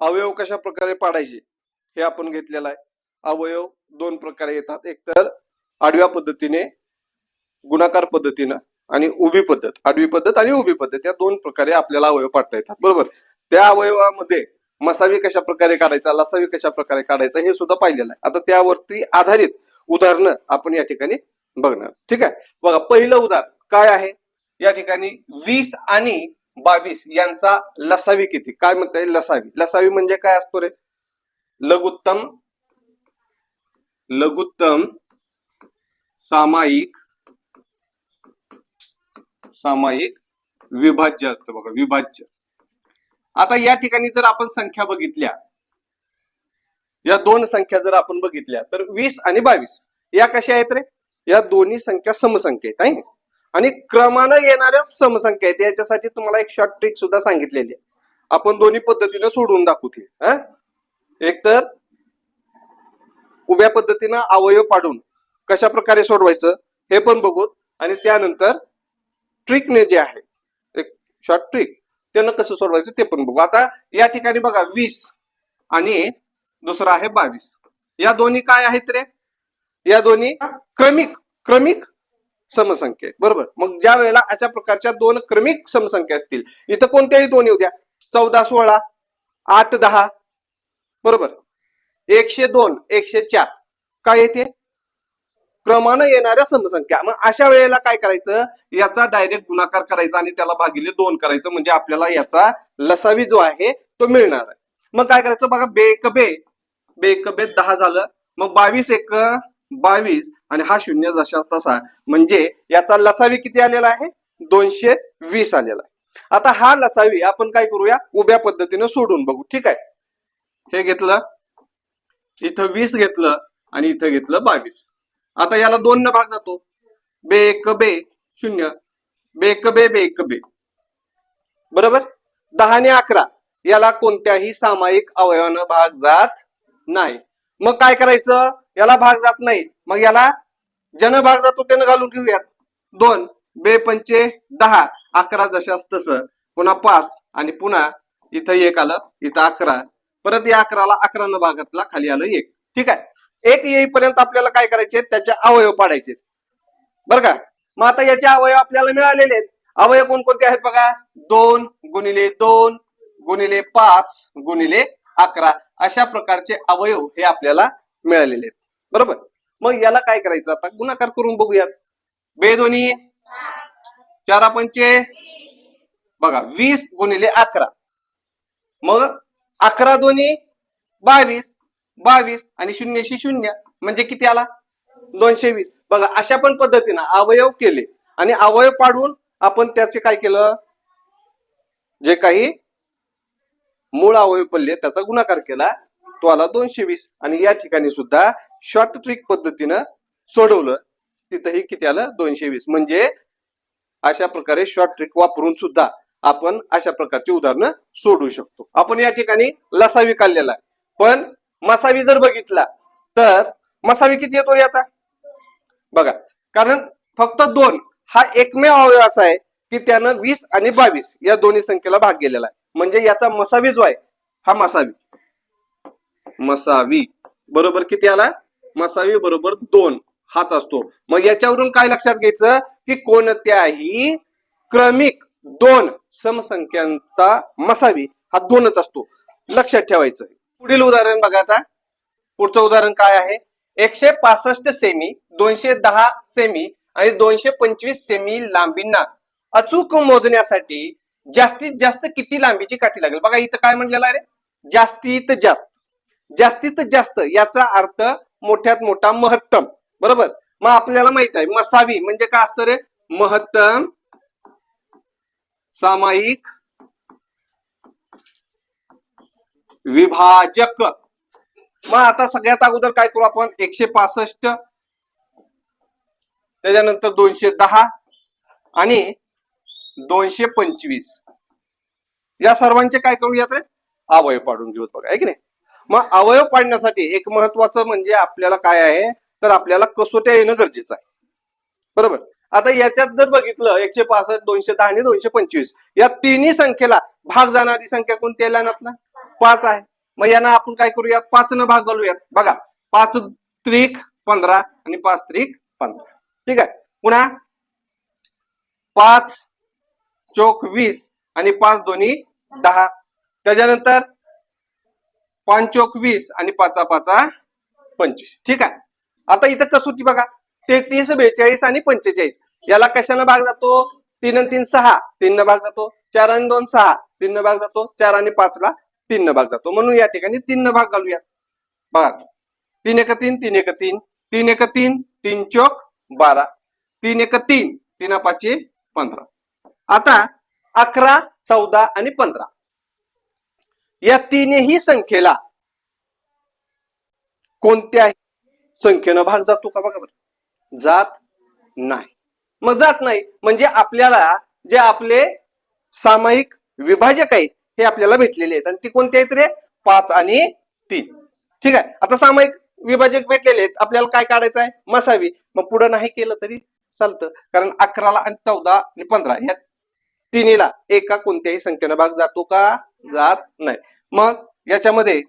अवयव कशा प्रकारे पाडायचे हे आपण घेतलेलं आहे. अवयव दोन प्रकारे येतात. एक तर आडव्या पद्धतीने गुणाकार पद्धतीनं आणि उभी पद्धत आडवी पद्धत आणि उभी पद्धत या दोन प्रकारे आपल्याला अवयव पाडता येतात. बरोबर? त्या अवयवामध्ये मसावी कशा प्रकारे काढायचा लसावी कशा प्रकारे काढायचा हे सुद्धा पाहिलेलं आहे. आता त्यावरती आधारित उदाहरणं आपण या ठिकाणी बघणार. ठीक आहे? बघा पहिलं उदाहरण काय आहे? या ठिकाणी वीस आणि बावीस यांचा लसावी किती? काय म्हणता येईल लसावी? लसावी म्हणजे काय असतो रे? लघुत्तम लघुत्तम सामायिक सामायिक विभाज्य असतं बघा विभाज्य. आता या ठिकाणी जर आपण संख्या बघितल्या या दोन संख्या जर आपण बघितल्या तर वीस आणि बावीस या कशा आहेत रे? या दोन्ही संख्या समसंख्या आहेत आणि क्रमानं येणाऱ्या समसंख्या आहेत याच्यासाठी तुम्हाला एक शॉर्ट ट्रिक सुद्धा सांगितलेली आहे. आपण दोन्ही पद्धतीनं सोडवून दाखवू ती एक तर उभ्या पद्धतीनं अवयव पाडून कशा प्रकारे सोडवायचं हे पण बघू आणि त्यानंतर ट्रिकने जे आहे एक शॉर्ट ट्रिक त्यांना कसं सोडवायचं ते पण बघू. आता या ठिकाणी बघा वीस आणि दुसरा आहे बावीस. या दोन्ही काय आहेत रे? या दोन्ही क्रमिक क्रमिक समसंख्या. आहेत बरोबर? मग ज्या वेळेला अशा प्रकारच्या दोन क्रमिक समसंख्या असतील इथं कोणत्याही दोन येऊ द्या. चौदा सोळा आठ दहा. बरोबर? एकशे दोन एकशे चार. काय येते? क्रमानं येणाऱ्या समसंख्या. मग अशा वेळेला काय करायचं? याचा डायरेक्ट गुणाकार करायचा आणि त्याला भागिले दोन करायचं. म्हणजे आपल्याला याचा लसावी जो आहे तो मिळणार आहे. मग काय करायचं बघा? बेकबे बेकबे बे. बे दहा झालं. मग बावीस एक बावीस आणि हा शून्य जशा तसा म्हणजे याचा लसावी किती आलेला आहे? दोनशे वीस आलेला आहे. आता हा लसावी आपण काय करूया? उभ्या पद्धतीने सोडून बघू. ठीक आहे? हे घेतलं इथं वीस घेतलं आणि इथं घेतलं बावीस. आता याला दोन न भाग जातो. बे एक बे शून्य. बे एक बे बे एक बे. बरोबर? दहा आणि अकरा. याला कोणत्याही सामायिक अवयवानं भाग जात नाही. मग काय करायचं? याला भाग जात नाही. मग याला जन भाग जातो त्यानं घालून घेऊयात. दोन बे पंचे दहा. अकरा जशास तसं. पुन्हा पाच आणि पुन्हा इथं एक आलं इथं अकरा. परत या अकराला अकरानं भागातला खाली आलं एक. ठीक आहे? एक येईपर्यंत आपल्याला काय करायचे? त्याचे अवयव पाडायचे. बरं का? मग आता याचे अवयव आपल्याला मिळालेले आहेत. अवयव कोणकोणते आहेत बघा? दोन गुणिले दोन गुणिले पाच गुणिले अकरा अशा प्रकारचे अवयव हे आपल्याला मिळालेले आहेत. बरोबर? मग याला काय करायचं आता? गुणाकार करून बघूयात. बे दोन्ही चारा पंचे बघा वीस गुणिले अकरा. मग अकरा दोन्ही बावीस बावीस आणि शून्यशी शून्य म्हणजे किती आला? दोनशे वीस. बघा अशा पण पद्धतीनं अवयव केले. आणि अवयव पाडून आपण त्याचे काय केलं? जे काही मूळ अवयव पडले त्याचा गुणाकार केला तो आला दोनशे वीस आणि या ठिकाणी सुद्धा शॉर्ट ट्रिक पद्धतीनं सोडवलं तिथंही किती आलं? दोनशे वीस म्हणजे अशा प्रकारे शॉर्ट ट्रिक वापरून सुद्धा आपण अशा प्रकारची उदाहरणं सोडवू शकतो. आपण या ठिकाणी लसावी काढलेला आहे. पण मसावी जर बघितला तर मसावी किती येतो याचा? बघा कारण फक्त दोन. हा एकमेव अवयव असा आहे की त्यानं वीस आणि बावीस या दोन्ही संख्येला भाग गेलेला आहे. म्हणजे याचा मसावी जो आहे हा मसावी. मसावी. बरोबर किती आला? मसावी बरोबर दोन. हाच असतो. मग याच्यावरून काय लक्षात घ्यायचं? की कोणत्याही क्रमिक दोन समसंख्यांचा मसावी हा दोनच असतो. लक्षात ठेवायचं. पुढील उदाहरण बघा आता. पुढचं उदाहरण काय आहे? एकशे पासष्ट सेमी दोनशे दहा सेमी आणि दोनशे पंचवीस सेमी लांबींना अचूक मोजण्यासाठी जास्तीत जास्त किती लांबीची काठी लागेल? बघा इथं काय म्हणलेलं आहे जास्तीत जास्त. जास्तीत जास्त याचा अर्थ मोठ्यात मोठा महत्तम. बरोबर? मग आपल्याला माहीत आहे मसावी म्हणजे काय असतं रे? महत्तम सामायिक विभाजक. मग आता सगळ्यात अगोदर काय करू आपण? एकशे पासष्ट त्याच्यानंतर दोनशे दहा आणि दोनशे पंचवीस. या सर्वांचे काय करूयात रे? अवयव पाडून घेऊ बघा आहे की नाही? मग अवयव पाडण्यासाठी एक महत्वाचं म्हणजे आपल्याला काय आहे? तर आपल्याला कसोट्या येणं गरजेचं आहे. बरोबर? आता याच्यात जर बघितलं एकशे पासष्ट दोनशे दहा आणि दोनशे पंचवीस या तिन्ही संख्येला भाग जाणारी संख्या कोणती आहे पाच आहे. मग यांना आपण काय करूयात? पाच न भाग घालूयात. बघा पाच त्रिक पंधरा आणि पाच त्रिक पंधरा. ठीक आहे? पुन्हा पाच चोक वीस आणि पाच दोन्ही दहा. त्याच्यानंतर पाच चोक वीस आणि पाचा पाचा पंचवीस. ठीक आहे? आता इथं कसोटी बघा? तेहतीस बेचाळीस आणि पंचेचाळीस. याला कशानं भाग जातो? तीन आणि तीन सहा. तीन न भाग जातो? चार आणि दोन सहा. तीन न भाग जातो? चार आणि पाच ला तीन न भाग जातो. म्हणून या ठिकाणी तीन न भाग घालूया. बघा. तीन एक तीन तीन एक तीन. तीन एक तीन तीन चोक बारा. तीन एक तीन तीन पाचशे पंधरा. आता अकरा चौदा आणि पंधरा. या तीनही संख्येला कोणत्याही संख्येनं भाग जातो का बघा बरं? जात नाही. मग जात नाही म्हणजे आपल्याला जे आपले सामायिक विभाजक आहेत हे आपल्याला भेटलेले आहेत. आणि ती कोणते आहेत रे? पाच आणि तीन. ठीक आहे? आता सामायिक विभाजक भेटलेले आहेत. आपल्याला काय काढायचं आहे मसावी. मग पुढं नाही केलं तरी चालतं. कारण अकराला आणि चौदा आणि पंधरा या तिन्हीला एका कोणत्याही संख्येनं भाग जातो का? जात नाही. मग याच्यामध्ये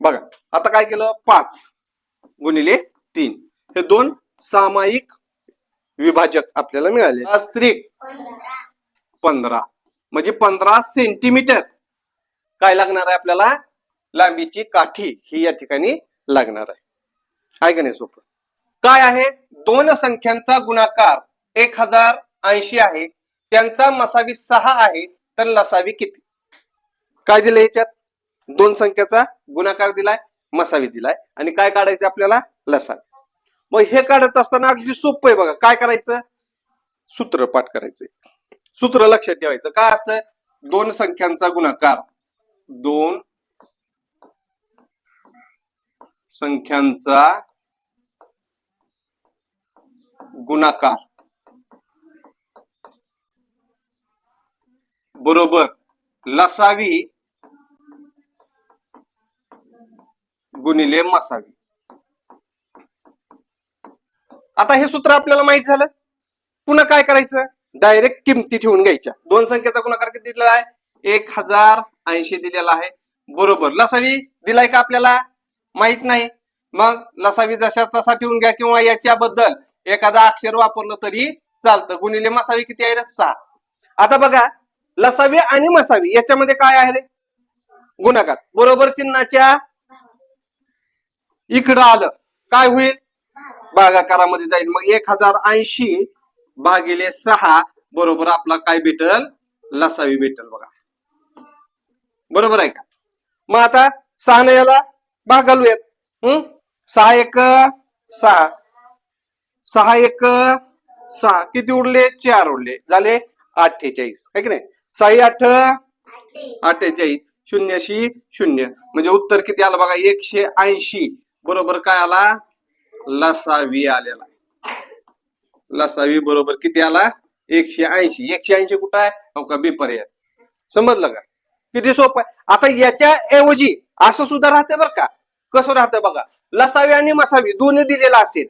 बघा आता काय केलं? पाच गुणिले तीन. हे दोन सामायिक विभाजक आपल्याला मिळाले. अस्त्रिक पंधरा. म्हणजे पंधरा सेंटीमीटर काय लागणार आहे आपल्याला? लांबीची काठी ही या ठिकाणी लागणार आहे. आहे का नाही सोपं? काय आहे? दोन संख्यांचा गुणाकार. एक हजार ऐंशी आहे त्यांचा मसावी सहा आहे तर लसावी किती? काय दिलं याच्यात? दोन संख्याचा गुणाकार दिलाय मसावी दिलाय. आणि काय काढायचं आपल्याला? लसावी. मग हे काढत असताना अगदी सोपं आहे बघा. काय करायचं? सूत्र पाठ करायचंय. सूत्र लक्षात ठेवायचं. काय असतं? दोन संख्यांचा गुणाकार. दोन संख्यांचा गुणाकार. बरोबर. लसावी. गुणिले मसावी. आता हे सूत्र आपल्याला माहीत झालं. पुन्हा काय करायचं? डायरेक्ट किमती ठेवून घ्यायच्या. दोन संख्येचा गुणाकार किती दिलेला आहे? एक हजार ऐंशी दिलेला आहे. बरोबर. लसावी दिलाय का आपल्याला? माहीत नाही. मग लसावी जशा तसा ठेवून घ्या किंवा याच्याबद्दल एखादा अक्षर वापरलं तरी चालतं. गुणिले मसावी किती आहे सहा. आता बघा लसावी आणि मसावी याच्यामध्ये काय आहे गुणाकार. बरोबर चिन्हाच्या? इकडं आलं. काय होईल? भागाकारामध्ये जाईल. मग एक हजार ऐंशी भागिले सहा बरोबर आपला काय भेटल? लसावी भेटल बघा. बरोबर आहे का? मग आता सहा याला भाग घालूयात. हम्म सहा एक सहा. सहा एक सहा. किती उरले? चार उरले. झाले अठ्ठेचाळीस. आहे की नाही? सहा आठ? अठ्ठेचाळीस शून्यशी शून्य म्हणजे उत्तर किती आलं बघा? एकशे ऐंशी. बरोबर काय आला? लसावी आलेला. लसावी बरोबर किती आला? एकशे ऐंशी. एकशे ऐंशी कुठं आहे? हो का बी पर्याय समजलं का? किती सोपं आहे. आता याच्या ऐवजी असं सुद्धा राहते बरं का? कसं राहतं बघा? लसावी आणि मसावी दोन्ही दिलेला असेल.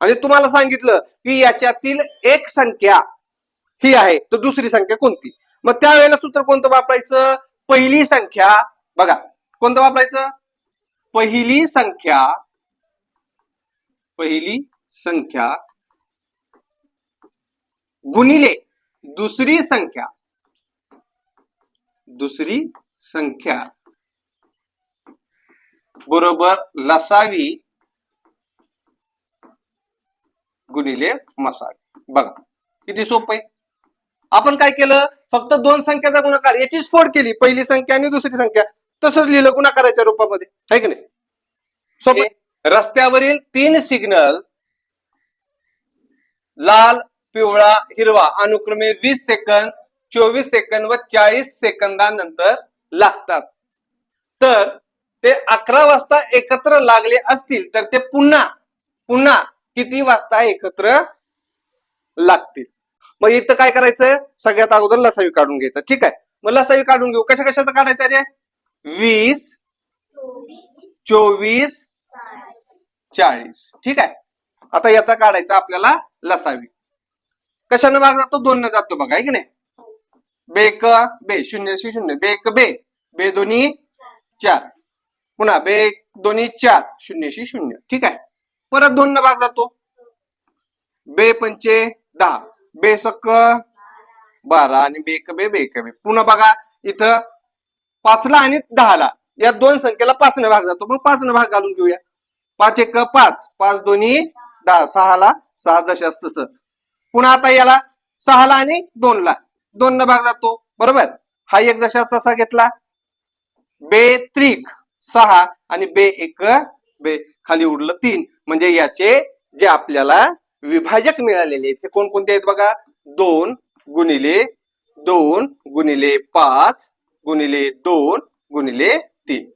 आणि तुम्हाला सांगितलं की याच्यातील एक संख्या ही आहे. तर दुसरी संख्या कोणती? मग त्यावेळेला सूत्र कोणतं वापरायचं? पहिली संख्या बघा कोणतं वापरायचं? पहिली संख्या पहिली संख्या गुणिले दुसरी संख्या दुसरी संख्या बरोबर लसावी गुणिले मसावी. बघा किती सोपं आहे? आपण काय केलं? फक्त दोन संख्याचा गुणाकार याचीच फोड केली. पहिली संख्या आणि दुसरी संख्या. तसंच लिहिलं गुणाकाराच्या रूपामध्ये. आहे की नाही? सोपं? रस्त्यावरील तीन सिग्नल लाल पिवळा हिरवा अनुक्रमे वीस सेकंद चोवीस सेकंद व चाळीस सेकंदानंतर लागतात. तर ते अकरा वाजता एकत्र लागले असतील तर ते पुन्हा पुन्हा किती वाजता एकत्र लागतील? मग इथं काय करायचं? सगळ्यात अगोदर लसावी काढून घ्यायचं. ठीक आहे? मग लसावी काढून घेऊ. कशा कशाचं काढायचं रे? वीस चोवीस चाळीस. ठीक आहे? आता याचा काढायचा आपल्याला लसावी. कशानं भाग जातो? दोन न जातो बघा आहे की नाही? बेक बे. शून्य शून्य बेक बे बे. दोन्ही चार. पुन्हा बे दोन्ही चार. शून्यशी शून्य ठीक आहे? परत दोन न भाग जातो. बे पंचे दहा. बे सक बारा आणि बेक बे बेक बे. पुन्हा बघा इथं पाचला आणि दहाला. या दोन संख्येला पाच न भाग जातो. मग पाच न भाग घालून घेऊया. पाच एक पाच. पाच दोन्ही दहा. सहाला सहा जशास तसं. पुन्हा आता याला सहाला आणि दोनला. दोन न भाग जातो. बरोबर? हा एक जशा तसा घेतला. बे त्रिक सहा आणि बे एक बे. खाली उरलं तीन. म्हणजे याचे जे आपल्याला विभाजक मिळालेले आहेत. हे कोणकोणते आहेत बघा? दोन गुणिले दोन गुणिले पाच गुणिले दोन गुणिले तीन.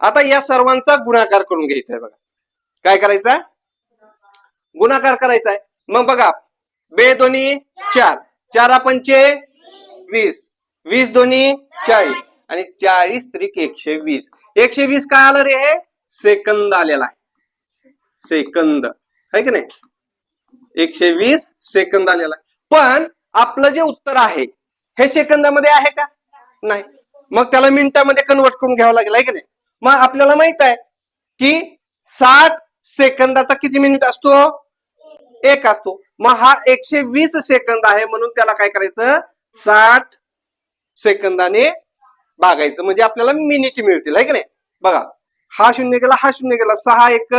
आता या सर्वांचा गुणाकार करून घ्यायचा आहे बघा. काय करायचा? गुणाकार करायचा आहे. मग बघा. बे दोन्ही चार. चार पंचे वीस. वीस दोन्ही चाळीस. आणि चाळीस त्रिक एकशे वीस. एकशे वीस काय आलं रे? हे सेकंद आलेला आहे. सेकंद. है की नाही? एकशे वीस सेकंद आलेला पण आपलं जे उत्तर आहे हे सेकंदामध्ये आहे का? नाही. मग त्याला मिनिटामध्ये कन्वर्ट करून घ्यावं लागेल आहे की नाही? मग आपल्याला माहीत आहे की साठ सेकंदाचा किती मिनिट असतो? एक असतो. मग हा एकशे वीस सेकंद आहे म्हणून त्याला काय करायचं? साठ सेकंदाने भागायचं. म्हणजे आपल्याला मिनिट मिळतील आहे की नाही? बघा. हा शून्य गेला हा शून्य गेला सहा एक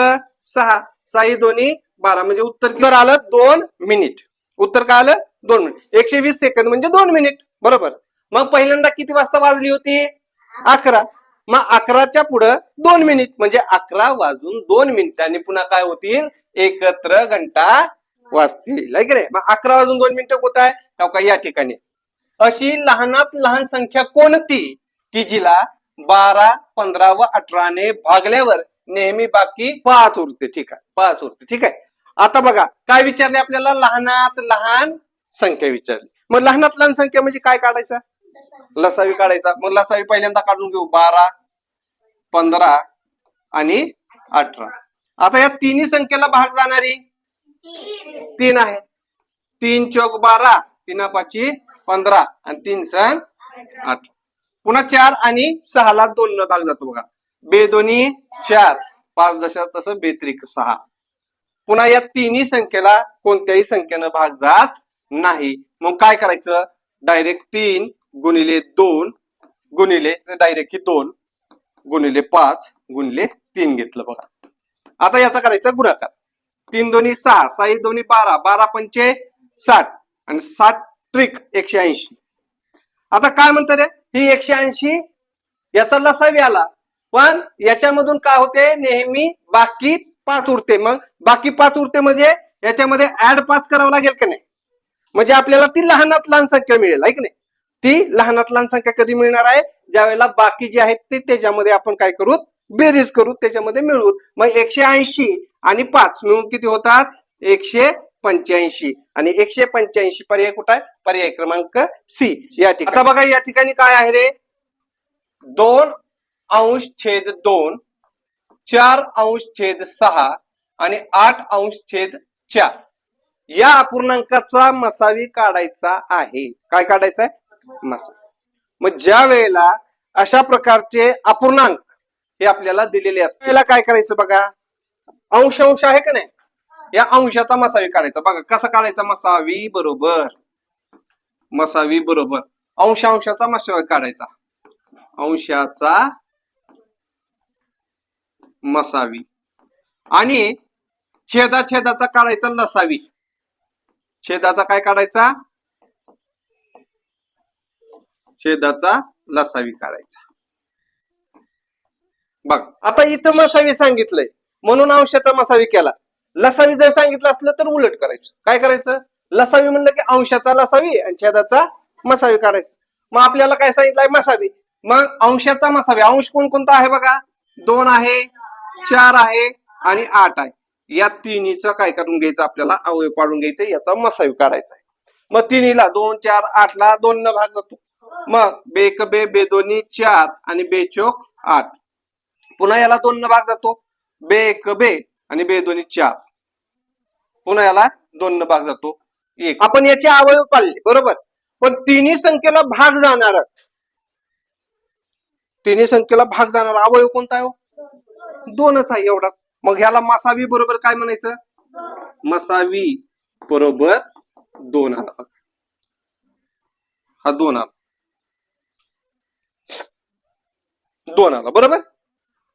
सहा. सहा दोन्ही बारा म्हणजे उत्तर किती? आलं दोन मिनिट. उत्तर काय आलं? दोन मिनिट. एकशे वीस सेकंद म्हणजे दोन मिनिट. बरोबर? मग पहिल्यांदा किती वाजता वाजली होती? अकरा. मग अकराच्या पुढं दोन मिनिट. म्हणजे अकरा वाजून दोन मिनिटांनी पुन्हा काय होतील? एकत्र घंटा वाजतील. है मग अकरा वाजून दोन मिनिटं होत आहे. हो का? या ठिकाणी. अशी लहानात लहान संख्या कोणती? की जिला बारा पंधरा व अठराने भागल्यावर नेहमी बाकी पाच उरते. ठीक आहे. पाच उरते. ठीक आहे? आता बघा काय विचारले आपल्याला? लहानात लहान संख्या विचारली. मग लहानात लहान संख्या म्हणजे काय काढायचा? लसावी काढायचा. मग लसावी पहिल्यांदा काढून घेऊ. बारा पंधरा आणि अठरा. आता या तिन्ही संख्येला भाग जाणारी तीन आहे. तीन चौक बारा तीन पाची पंधरा आणि तीन सण आठ. पुन्हा चार आणि सहाला दोन भाग जातो बघा. बे दोन्ही चार. पाच दशा तसं बेत्रिक सहा. पुन्हा या तिन्ही संख्येला कोणत्याही संख्येनं भाग जात नाही. मग काय करायचं? डायरेक्ट तीन गुणिले दोन गुणिले डायरेक्ट दोन गुणिले पाच गुणिले तीन घेतलं बघा. आता याचा करायचा गुणाकार. तीन दोन्ही सहा सहा दोन्ही बारा बारा पंचे साठ आणि साठ ट्रिक एकशे ऐंशी. आता काय म्हणतात रे? ही एकशे ऐंशी याचा लसावी आला. पण याच्यामधून काय होते? नेहमी बाकी पाच उरते. मग बाकी पाच उरते म्हणजे याच्यामध्ये ऍड पाच करावं लागेल का नाही? म्हणजे आपल्याला ती लहानात लहान संख्या मिळेल आहे की नाही? ती लहानात लहान संख्या कधी मिळणार आहे? ज्या वेळेला बाकी जे आहेत ते त्याच्यामध्ये आपण काय करू? बेरीज करू त्याच्यामध्ये मिळवू. मग एकशे ऐंशी आणि पाच मिळून किती होतात? एकशे पंच्याऐंशी. आणि एकशे पंच्याऐंशी पर्याय कुठं आहे? पर्याय क्रमांक सी. या ठिकाणी. बघा या ठिकाणी काय आहे रे? दोन अंश छेद दोन चार अंश छेद सहा आणि आठ अंश छेद चार. या अपूर्णांकाचा मसावी काढायचा आहे. काय काढायचा आहे मसा मग ज्या वेळेला अशा प्रकारचे अपूर्णांक हे आपल्याला दिलेले असते त्याला काय करायचं बघा? अंश अंश आहे का नाही? या अंशाचा मसावी काढायचा. बघा कसा काढायचा? मसावी बरोबर. मसावी बरोबर. अंश अंशाचा मसावी काढायचा. अंशाचा मसावी. आणि छेदा छेदाचा काढायचा लसावी छेदाचा काय काढायचा? छेदाचा लसावी काढायचा. बघ आता इथं मसावी सांगितलंय. म्हणून अंशाचा मसावी केला. लसावी जर सांगितलं असलं तर उलट करायचं. काय करायचं? लसावी म्हणलं की अंशाचा लसावी आणि छेदाचा मसावी काढायचं. मग आपल्याला काय सांगितलंय? मसावी. मग अंशाचा मसावी. अंश कोणकोणता आहे बघा? दोन आहे. चार आहे आणि आठ आहे. या तिन्हीचं काय करून घ्यायचं आपल्याला? अवयव पाडून घ्यायचं याचा मसावी काढायचा आहे. मग तिन्हीला दोन चार आठ ला दोन न भाग जातो मग बेक बे बे दोन्ही चार आणि बे चोक आठ. पुन्हा याला दोन न भाग जातो. बेक बे आणि बे दोन्ही चार. पुन्हा याला दोन न भाग जातो. एक. आपण याचे अवयव पाळले बरोबर? पण तिन्ही संख्येला भाग जाणार तिन्ही संख्येला भाग जाणार अवयव कोणता आहे हो? दोनच आहे एवढाच. मग ह्याला मसावी बरोबर काय म्हणायचं? मसावी बरोबर दोन आला हा दोन आला. दोन आला बरोबर?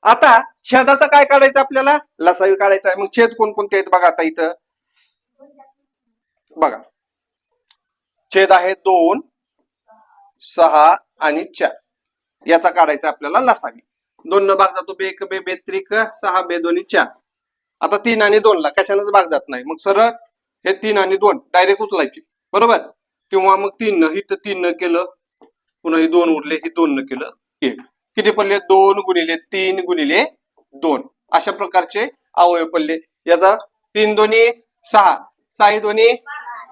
आता छेदाचा काय काढायचं आपल्याला? लसावी काढायचा आहे. मग छेद कोणकोणते आहेत बघा आता इथं? बघा. छेद आहे दोन सहा आणि चार. याचा काढायचा आपल्याला लसावी. दोन न भाग जातो बे एक बे बे त्रिक सहा बे दोन्ही चार. आता तीन आणि दोन ला कशानंच भाग जात नाही. मग सरळ हे तीन आणि दोन डायरेक्ट उचलायचे. बरोबर? किंवा मग तीन न हिथं तीन न केलं पुन्हा ही दोन उरले हे दोन न केलं एक किती पडले? दोन गुणिले तीन गुणिले दोन. अशा प्रकारचे अवयव पडले. याचा तीन दोन्ही सहा साई दोन्ही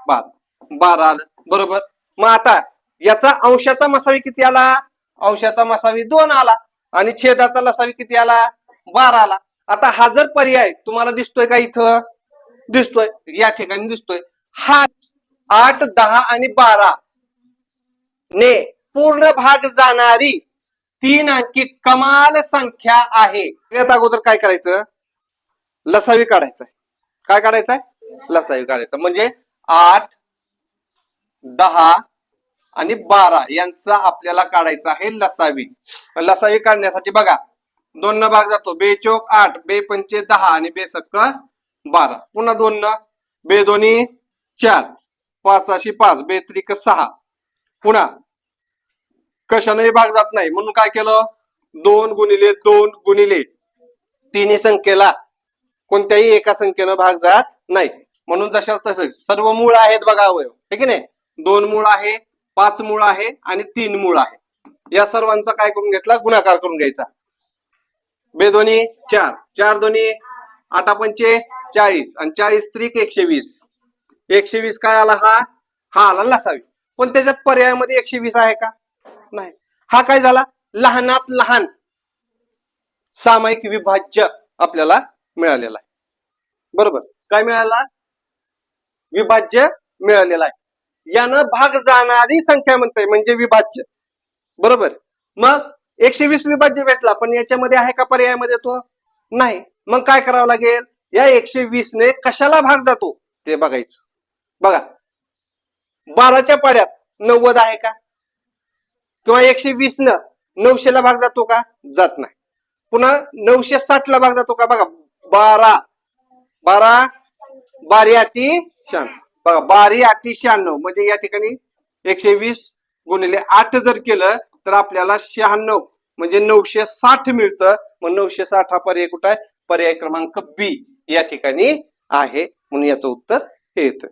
बारा. बारा आलं. बरोबर? मग आता याचा अंशाचा मसावी किती आला? अंशाचा मसावी दोन आला. आणि छेदाचा लसावी किती आला? बारा आला. आता हा जर पर्याय तुम्हाला दिसतोय का इथं? दिसतोय. या ठिकाणी दिसतोय. हा आठ दहा आणि बारा ने पूर्ण भाग जाणारी तीन अंकी कमाल संख्या आहे. यात अगोदर काय करायचं? लसावी काढायचं काय काढायचंय? लसावी काढायचं. म्हणजे आठ दहा आणि बारा यांचा आपल्याला काढायचा आहे लसावी. लसावी काढण्यासाठी बघा दोन न भाग जातो. बे चोक आठ बे पंचे दहा आणि बे सक्क बारा. पुन्हा दोन न बे दोन्ही चार. पाचशी पाच बे त्रिक सहा. पुन्हा कशाने भाग जात नाही. म्हणून काय केलं? दोन गुणिले दोन गुणिले तिन्ही संख्येला कोणत्याही एका संख्येनं भाग जात नाही. म्हणून जशाच तसं सर्व मूळ आहेत बघा अवयव. हे की नाही? दोन मूळ आहे पाच मूळ आहे आणि तीन मूळ आहे. या सर्वांचा काय करून घेतला? गुणाकार करून घ्यायचा. बे दोन्ही चार. चार दोन्ही आठा पंचे चाळीस. आणि चाळीस त्रिक एकशे वीस. एकशे वीस काय आला? हा हा आला लसावी पण त्याच्यात पर्यायामध्ये एकशे वीस आहे का? नाही. हा काय झाला? लहानात लहान सामायिक विभाज्य आपल्याला मिळालेला आहे. बरोबर. काय मिळाला? विभाज्य मिळालेला आहे. यानं भाग जाणारी संख्या म्हणते म्हणजे विभाज्य. बरोबर? मग एकशे वीस विभाज्य भेटला पण याच्यामध्ये आहे का पर्यायामध्ये तो? नाही. मग काय करावं लागेल? या एकशे वीस ने कशाला भाग जातो? ते बघायचं. बघा. बाराच्या पाड्यात नव्वद आहे का? किंवा एकशे वीस न नऊशे ला भाग जातो का? जात नाही. पुन्हा नऊशे साठ ला भाग जातो का? बघा. बारा. बारा बारी आठी शहाण्णव. बघा बारी आठी शहाण्णव म्हणजे या ठिकाणी एकशे वीस गुणिले आठ जर केलं तर आपल्याला शहाण्णव म्हणजे नऊशे साठ मिळतं. मग नऊशे साठ हा पर्याय कुठं आहे? पर्याय क्रमांक बी या ठिकाणी आहे. म्हणून याचं उत्तर हे येतं.